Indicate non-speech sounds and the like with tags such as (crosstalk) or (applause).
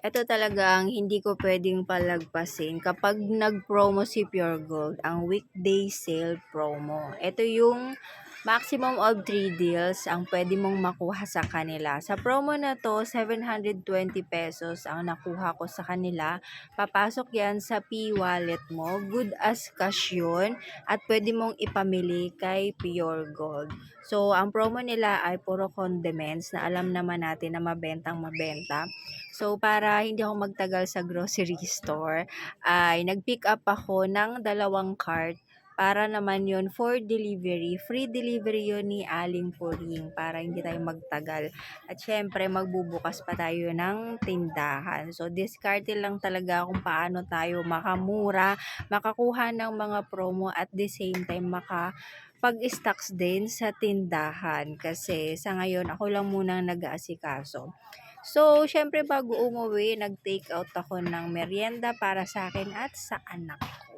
Ito talagang hindi ko pwedeng palagpasin kapag nag-promo si Pure Gold, ang weekday sale promo. Ito yung maximum of 3 deals ang pwede mong makuha sa kanila. Sa promo na to, 720 pesos ang nakuha ko sa kanila. Papasok yan sa P-wallet mo. Good as cash yun. At pwede mong ipamili kay Pure Gold. So, ang promo nila ay puro condiments na alam naman natin na mabentang mabenta. So, para hindi ako magtagal sa grocery (laughs) store, ay nag-pick up ako ng dalawang cart para naman yon for delivery. Free delivery yon ni Aling Puring para hindi tayo magtagal. At syempre, magbubukas pa tayo ng tindahan. So, diskarte lang talaga kung paano tayo makamura, makakuha ng mga promo at the same time maka pag-stocks din sa tindahan kasi sa ngayon ako lang muna nag-aasikaso. So, syempre bago umuwi, nag-take out ako ng merienda para sa akin at sa anak ko.